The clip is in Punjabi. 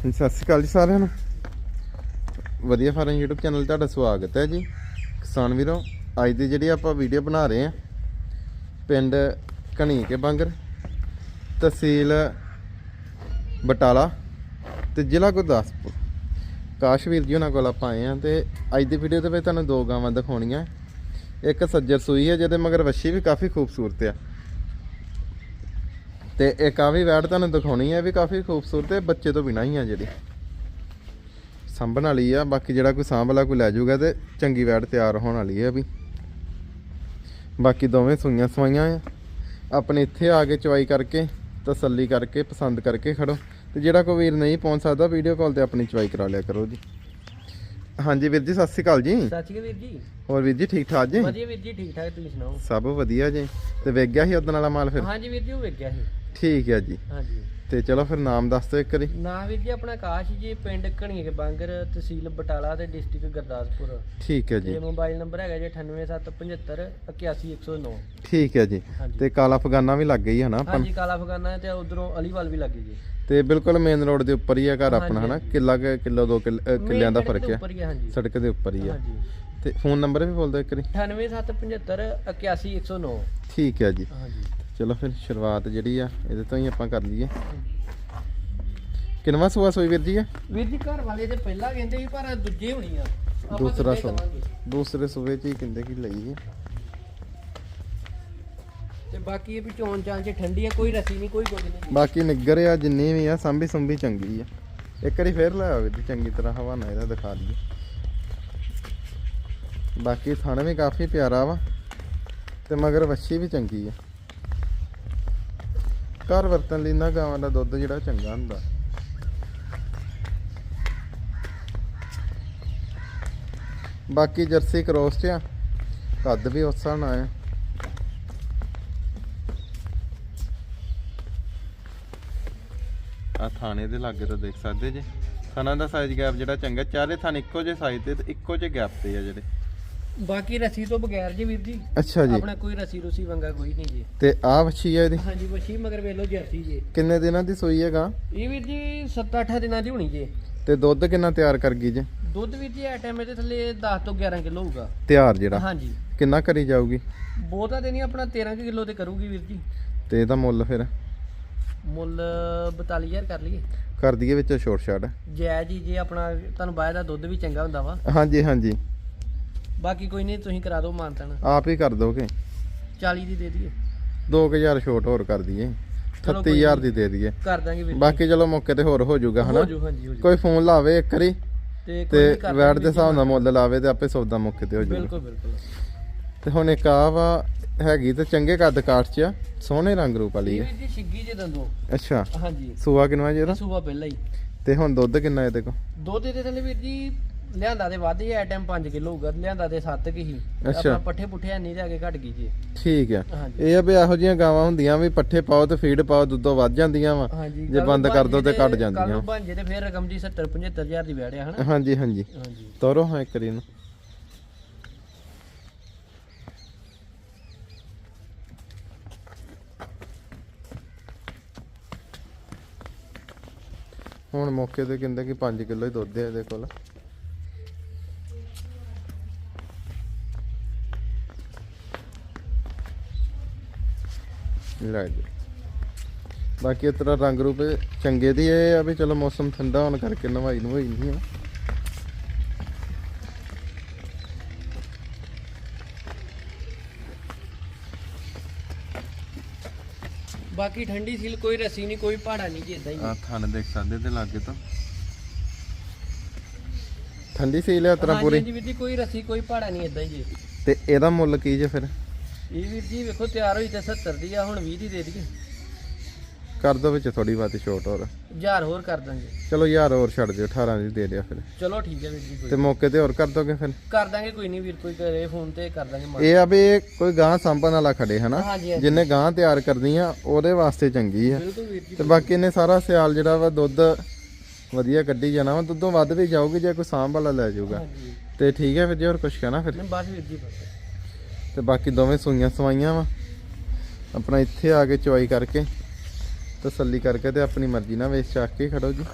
ਸਤਿ ਸ਼੍ਰੀ ਅਕਾਲ ਜੀ ਸਾਰਿਆਂ ਨੂੰ। ਵਧੀਆ ਫਾਰਮ YouTube ਚੈਨਲ ਤੁਹਾਡਾ ਸਵਾਗਤ ਹੈ ਜੀ। ਕਿਸਾਨ ਵੀਰੋ, ਅੱਜ ਦੀ ਜਿਹੜੀ ਆਪਾਂ ਵੀਡੀਓ ਬਣਾ ਰਹੇ ਹਾਂ, ਪਿੰਡ ਘਣੀ ਕੇ ਬੰਗਰ, ਤਹਿਸੀਲ ਬਟਾਲਾ ਤੇ ਜ਼ਿਲ੍ਹਾ ਗੁਰਦਾਸਪੁਰ। ਕਾਸ਼ਵੀਰ ਜੀ ਉਹਨਾਂ ਕੋਲ ਆਪਾਂ ਆਏ ਹਾਂ ਤੇ ਅੱਜ ਦੀ ਵੀਡੀਓ ਦੇ ਵਿੱਚ ਤੁਹਾਨੂੰ ਦੋ ਗਾਵਾਂ ਦਿਖਾਉਣੀਆਂ। ਇੱਕ ਸੱਜਰ ਸੂਈ ਹੈ ਜਿਹਦੇ ਮਗਰ ਵੱਛੀ ਵੀ ਕਾਫੀ ਖੂਬਸੂਰਤ ਆ। ਤੇ ਇੱਕ ਆ ਵੀ ਵੈਟ ਤੁਹਾਨੂੰ ਦਿਖਾਉਣੀ ਹੈ ਵੀ ਕਾਫੀ ਖੂਬਸੂਰਤ ਹੈ ਬੱਚੇ ਤੋਂ ਬਿਨਾਂ ਹੀ ਆ ਜਿਹੜੀ। ਸੰਭਣ ਵਾਲੀ ਆ, ਬਾਕੀ ਜਿਹੜਾ ਕੋਈ ਸਾਂਭ ਵਾਲਾ ਕੋਈ ਲੈ ਜਾਊਗਾ ਤੇ ਚੰਗੀ ਵੈਟ ਤਿਆਰ ਹੋਣ ਵਾਲੀ ਹੈ ਵੀ। ਬਾਕੀ ਦੋਵੇਂ ਸੂਈਆਂ ਸਵਾਈਆਂ ਆ। ਆਪਣੇ ਇੱਥੇ ਆ ਕੇ ਚਵਾਈ ਕਰਕੇ, ਤਸੱਲੀ ਕਰਕੇ, ਪਸੰਦ ਕਰਕੇ ਖੜੋ। ਤੇ ਜਿਹੜਾ ਕੋਈ ਵੀਰ ਨਹੀਂ ਪਹੁੰਚ ਸਕਦਾ ਵੀਡੀਓ ਕਾਲ ਤੇ ਆਪਣੀ ਚਵਾਈ ਕਰਾ ਲਿਆ ਕਰੋ ਜੀ। ਹਾਂਜੀ ਵੀਰ ਜੀ, ਸਤਿ ਸ਼੍ਰੀ ਅਕਾਲ ਜੀ। ਸਤਿ ਸ਼੍ਰੀ ਅਕਾਲ ਵੀਰ ਜੀ। ਹੋਰ ਵੀਰ ਜੀ ਠੀਕ ਠਾਕ ਜੀ? ਵਧੀਆ ਵੀਰ ਜੀ ਠੀਕ ਠਾਕ ਤੁਸੀਂ ਸੁਣਾਓ? ਸਭ ਵਧੀਆ ਜੀ। ਤੇ ਵੇਖ ਗਿਆ ਸੀ ਉਦੋਂ ਵਾਲਾ ਮਾਲ ਫਿਰ? ਹਾਂਜੀ ਵੀਰ ਜੀ ਉਹ ਵੇਖਿਆ ਸੀ। ਠੀਕ ਹੈ ਜੀ। ਹਾਂਜੀ। ਤੇ ਚਲੋ ਫਿਰ ਨਾਮ ਦੱਸ ਦਿਓ ਇੱਕ ਵਾਰੀ। ਨਾ ਵੀਰ ਜੀ ਆਪਣਾ ਆਕਾਸ਼ ਜੀ ਪਿੰਡ ਘਣੀਏ ਕੇ ਬਾਂਗਰ ਤਹਿਸੀਲ ਬਟਾਲਾ ਤੇ ਡਿਸਟ੍ਰਿਕਟ ਗੁਰਦਾਸਪੁਰ। ਠੀਕ ਹੈ ਜੀ। ਤੇ ਮੋਬਾਈਲ ਨੰਬਰ ਹੈਗਾ ਜੀ 98775 81109 ਠੀਕ ਹੈ ਜੀ। ਤੇ ਕਾਲਾ ਫਗਾਨਾ ਵੀ ਲੱਗ ਗਈ ਹੈ ਨਾ? ਹਾਂਜੀ ਕਾਲਾ ਫਗਾਨਾ ਤੇ ਉਧਰੋਂ ਅਲੀਵਾਲ ਵੀ ਲੱਗੀ ਜੀ। ਤੇ ਬਿਲਕੁਲ ਮੇਨ ਰੋਡ ਦੇ ਉੱਪਰ ਹੀ ਆ ਘਰ ਆਪਣਾ। ਹਨਾ? ਕਿੱਲਾ ਕਿੱਲੋ ਦੋ ਕਿੱਲ- ਅ, ਕਿੱਲਿਆਂ ਦਾ ਫ਼ਰਕ ਹੈ ਹੀ ਹੈ, ਸੜਕ ਦੇ ਉੱਪਰ ਹੀ ਹਾਂਜੀ। ਤੇ ਫੋਨ ਨੰਬਰ ਵੀ ਬੋਲ ਦਿਓ ਇੱਕ ਵਾਰੀ। 98775 81109 ਠੀਕ ਹੈ ਜੀ। ਹਾਂਜੀ। ਚਲੋ ਫਿਰ ਸ਼ੁਰੂਆਤ ਜਿਹੜੀ ਆ ਇਹਦੇ ਤੋਂ ਹੀ ਆਪਾਂ ਕਰ ਲਈਏ। ਕਿੰਨਵਾ ਸੂਆ ਸੋਈ ਵੀਰ ਜੀ ਆ ਵੀਰ ਜੀ ਘਰ ਵਾਲੇ ਤੇ ਪਹਿਲਾਂ ਕਹਿੰਦੇ ਸੀ ਪਰ ਦੂਜੇ ਹੋਣੀ ਆ। ਆਪਾਂ ਦੂਸਰਾ ਦੂਜੇ ਸੂਆ। ਦੂਸਰੇ ਸੂਏ ਚ ਹੀ ਕਹਿੰਦੇ ਕਿ ਲਈ ਹੈ ਤੇ ਬਾਕੀ ਇਹ ਵੀ ਚੋਣ ਚਾਂ ਚ ਠੰਡੀ ਆ ਕੋਈ ਰਸੀ ਨਹੀਂ ਕੋਈ ਕੁਝ ਨਹੀਂ। ਬਾਕੀ ਨਿੱਗਰ ਆ ਜਿੰਨੀ ਵੀ ਆ ਸੰਭੀ ਸੰਭੀ ਚੰਗੀ ਆ। ਇੱਕ ਵਾਰੀ ਫੇਰ ਲੈ ਆਵੇ ਜੀ ਚੰਗੀ ਤਰ੍ਹਾਂ ਹਵਾਨਾ ਇਹਦਾ ਦਿਖਾ ਦਈਏ। ਬਾਕੀ ਥਣ ਵੀ ਕਾਫੀ ਪਿਆਰਾ ਵਾ ਤੇ ਮਗਰ ਵੱਛੀ ਵੀ ਚੰਗੀ ਆ। ਘਰ ਵਰਤਣ ਲਈ ਨਾ ਗਾਵਾਂ ਦਾ ਦੁੱਧ ਜਿਹੜਾ ਚੰਗਾ ਹੁੰਦਾ। ਬਾਕੀ ਜਰਸੀ ਕ੍ਰੋਸ ਚ ਆ, ਕੱਦ ਵੀ ਉਸ ਨਾਲ ਆ। ਆ ਥਾਣੇ ਦੇ ਲਾਗੇ ਤਾਂ ਦੇਖ ਸਕਦੇ ਜੇ। ਥਾਣਾ ਦਾ ਸਾਈਜ਼ ਗੈਪ ਜਿਹੜਾ ਚੰਗਾ, ਚਾਰੇ ਥਾਣੇ ਇੱਕੋ ਜਿਹੇ ਸਾਈਜ਼ ਤੇ ਇੱਕੋ ਜਿਹੇ ਗੈਪ ਤੇ ਆ ਜਿਹੜੇ। ਬਾਕੀ ਰਸੀ ਤੋਂ ਬਗੈਰ ਜੀ ਵੀਰ ਜੀ। ਅੱਛਾ ਜੀ। ਆਪਣਾ ਕੋਈ ਰਸੀ ਰੁਸੀ ਵੰਗਾ ਕੋਈ ਨਹੀਂ ਜੀ। ਤੇ ਆ ਵੱਛੀ ਆ ਇਹਦੀ? ਹਾਂਜੀ ਵਸ਼ੀ ਮਗਰ ਵੇਲੋ ਜਰਸੀ ਜੀ। ਕਿੰਨੇ ਦਿਨਾਂ ਦੀ ਸੂਈ ਹੈਗਾ? ਇਹ ਵੀਰ ਜੀ 7-8 ਦਿਨਾਂ ਦੀ ਹੋਣੀ ਜੀ। ਤੇ ਦੁੱਧ ਕਿੰਨਾ ਤਿਆਰ ਕਰ ਗਈ ਜੇ? ਦੁੱਧ ਵੀਰ ਜੀ ਐ ਟਾਈਮ ਦੇ ਥੱਲੇ 10 ਤੋਂ 11 ਕਿਲੋ ਹੋਊਗਾ। ਤਿਆਰ ਜਿਹੜਾ? ਹਾਂਜੀ। ਕਿੰਨਾ ਕਰੀ ਜਾਊਗੀ? ਬਹੁਤਾ ਤੇ ਨਹੀਂ ਆਪਣਾ 13 ਕਿਲੋ ਤੇ ਕਰੂਗੀ ਵੀਰ ਜੀ। ਤੇ ਇਹਦਾ ਮੁੱਲ ਫਿਰ? ਮੁੱਲ 42000 ਕਰ ਲਈਏ। ਕਰ ਦਈਏ ਵਿੱਚ ਛੋਟ ਛਾੜ ਜੈ ਜੀ ਜੇ ਆਪਣਾ ਤੁਹਾਨੂੰ ਬਾਹਰ ਦਾ ਦੁੱਧ ਵੀ ਚੰਗਾ ਹੁੰਦਾ ਵਾ। ਹਾਂਜੀ ਹਾਂਜੀ। ਬਾਕੀ ਕੋਈ ਨਹੀਂ ਤੁਸੀਂ ਕਰਾ ਦਿਓ ਮਾਨਤਨ। ਆਪ ਹੀ ਕਰ ਦੋਗੇ। 40 ਦੀ ਦੇ ਦਈਏ। 2000 ਛੋਟ ਹੋਰ ਕਰ ਦਈਏ। ਚਲੋ ਕੋਈ 30000 ਦੀ ਦੇ ਦਈਏ। ਕਰ ਦਾਂਗੇ ਵੀਰ ਜੀ। ਬਾਕੀ ਚਲੋ ਮੌਕੇ ਤੇ ਹੋਰ ਹੋ ਜਾਊਗਾ ਹੋ ਹਨਾ ਜੂ ਹਾਂਜੀ ਹੋ ਜੂ। ਕੋਈ ਫੋਨ ਲਾਵੇ ਇੱਕ ਵਾਰੀ ਤੇ ਕਰ ਵੈਟ ਦੇ। ਹਿਸਾਬ ਨਾਲ ਮੁੱਲ ਲਾਵੇ ਤੇ ਆਪੇ ਸੌਦਾ ਮੌਕੇ ਤੇ ਹੋ ਜਾਊਗਾ। ਬਿਲਕੁਲ ਬਿਲਕੁਲ। ਤੇ ਹੁਣ ਇੱਕ ਆ ਵਾ ਹੈਗੀ ਤੇ ਚੰਗੇ ਕੱਦ ਕਾਠ ਚ ਆ ਸੋਹਣੇ ਰੰਗ ਰੂਪ ਵਾਲੀ ਇਹ ਹੈ ਵੀਰ ਜੀ ਛਿੱਗੀ ਜੇ ਦੰਦੋ ਅੱਛਾ। ਹਾਂਜੀ। ਸੂਆ ਕਿੰਨਾ ਜੀ ਇਹਦਾ ਸੂਬਾ ਪਹਿਲਾਂ ਹੀ। ਤੇ ਹੁਣ ਦੁੱਧ ਕਿੰਨਾ ਇਹਦੇ ਕੋ ਦੁੱਧ ਦੇ ਥੱਲੇ ਵੀਰ ਜੀ ਲਿਆਂਦਾ ਤੇ ਵੱਧ ਹੀ ਟਾਈਮ 5 ਕਿਲੋ ਹੋਊਗਾ ਲਿਆਂਦਾ ਤੇ 7 ਕੀ ਅੱਛਾ। ਆਪਣਾ ਪੱਠੇ ਪੁੱਠੇ ਨਹੀਂ ਜਾ ਕੇ ਘਟ ਗਈ ਜੀ ਠੀਕ ਆ। ਹਾਂਜੀ। ਇਹ ਆ ਵੀ ਇਹੋ ਜਿਹੀਆਂ ਗਾਵਾਂ ਹੁੰਦੀਆਂ ਵੀ ਪੱਠੇ ਪਾਓ ਤੇ ਫੀਡ ਪਾਓ ਦੁੱਧੋਂ ਵੱਧ ਜਾਂਦੀਆਂ ਵਾ। ਹਾਂਜੀ ਜੇ ਬੰਦ ਕਰ ਦੋ ਤੇ ਘਟ ਕੱਲ ਜਾਂਦੀਆਂ। ਨੂੰ ਬਣ ਜੇ ਤੇ ਫਿਰ ਰਕਮ ਜੀ 70 75000 ਦੀ ਬੈੜਿਆ ਹਨਾ? ਹਾਂਜੀ ਹਾਂਜੀ। ਹਾਂਜੀ। ਤੋਰੋ ਹਾਂ ਇੱਕ ਵਾਰੀ ਨੂੰ ਹੁਣ ਮੌਕੇ ਤੇ ਕਹਿੰਦੇ ਕਿ 5 ਕਿਲੋ ਹੀ ਦੁੱਧ ਹੈ ਇਹਦੇ ਕੋਲ। ਲੈ ਜੀ। ਬਾਕੀ ਇਸ ਤਰ੍ਹਾਂ ਰੰਗ ਰੂਪ ਚੰਗੇ ਦੀ ਇਹ ਆ ਵੀ ਚਲੋ ਮੌਸਮ ਠੰਡਾ ਹੋਣ ਕਰਕੇ ਨਵਾਈ ਨਵਾਈ ਨਹੀਂ ਆ। ਬਾਕੀ ਠੰਡੀ ਸੀਲ ਕੋਈ ਰੱਸੀ ਨਹੀਂ ਕੋਈ ਪਹਾੜਾ ਨਹੀਂ ਜੀ ਇਦਾਂ ਹੀ। ਆ ਥਣ ਦੇਖ ਸਕਦੇ ਤੇ ਲਾਗੇ ਤੋਂ। ਠੰਡੀ ਸੀ ਲਿਆ ਤਰ੍ਹਾਂ ਪੂਰੀ। ਹਾਂਜੀ ਵੀਰ ਜੀ ਕੋਈ ਰੱਸੀ ਕੋਈ ਪਹਾੜਾ ਨਹੀਂ ਇਦਾਂ ਹੀ ਜੀ। ਤੇ ਇਹਦਾ ਮੁੱਲ ਕੀ ਜੇ ਫਿਰ? ਇਹ ਵੀਰ ਜੀ ਵੇਖੋ ਤਿਆਰ ਹੋਈ ਤੇ 70 ਦੀ ਆ ਹੁਣ 20 ਦੀ ਦੇ ਦਈਏ। ਕਰ ਦੋ ਵਿੱਚ ਥੋੜੀ ਬਾਤੀ ਛੋਟ ਹੋਰ। ਹਜ਼ਾਰ ਹੋਰ ਕਰ ਦਾਂਗੇ। ਚਲੋ ਯਾਰ ਹੋਰ ਛੱਡ ਦਿਓ 18 ਦੀ ਦੇ ਦਿਆ ਫਿਰ। ਚਲੋ ਠੀਕ ਹੈ ਵੀਰ ਜੀ ਕੋਈ ਤੇ ਮੌਕੇ ਤੇ ਹੋਰ ਕਰ ਦੋਗੇ ਫਿਰ? ਕਰ ਦਾਂਗੇ ਕੋਈ ਨਹੀਂ ਵੀਰ ਕੋਈ ਕਰੇ ਫੋਨ ਤੇ ਕਰ ਦਾਂਗੇ ਮਾਨ ਇਹ ਆ ਵੀ ਇਹ ਕੋਈ ਗਾਂ ਸੰਭਣ ਵਾਲਾ ਖੜੇ ਹਨਾ? ਹਾਂਜੀ ਹਾਂਜੀ। ਜਿੰਨੇ ਗਾਂ ਤਿਆਰ ਕਰਨੀ ਆ ਉਹਦੇ ਵਾਸਤੇ ਚੰਗੀ ਆ। ਬਿਲਕੁਲ ਵੀਰ ਜੀ ਤੇ ਬਾਕੀ ਇਹਨੇ ਸਾਰਾ ਸਿਆਲ ਜਿਹੜਾ ਵਾ ਦੁੱਧ ਵਧੀਆ ਕੱਢੀ ਜਾਣਾ ਵਾ ਦੁੱਧੋਂ ਵੱਧ ਵੀ ਜਾਊਗੀ ਜੇ ਕੋਈ ਸਾਂਭ ਵਾਲਾ ਲੈ ਜਾਊਗਾ। ਹਾਂਜੀ। ਤੇ ਠੀਕ ਹੈ ਫਿਰ ਜੀ ਹੋਰ ਕੁਝ ਕਹਿਣਾ ਫਿਰ? ਨਹੀਂ ਬਸ ਵੀਰ ਜੀ ਬਸ। ਤੇ ਬਾਕੀ ਦੋਵੇਂ ਸੂਈਆਂ ਸਵਾਈਆਂ ਵਾ। ਆਪਣਾ ਇੱਥੇ ਆ ਕੇ ਚੁਆਈ ਕਰਕੇ ਤਸੱਲੀ ਕਰਕੇ ਤੇ ਆਪਣੀ ਮਰਜ਼ੀ ਨਾਲ ਵੇਚ ਚੱਕ ਕੇ ਖੜੋ ਜੀ।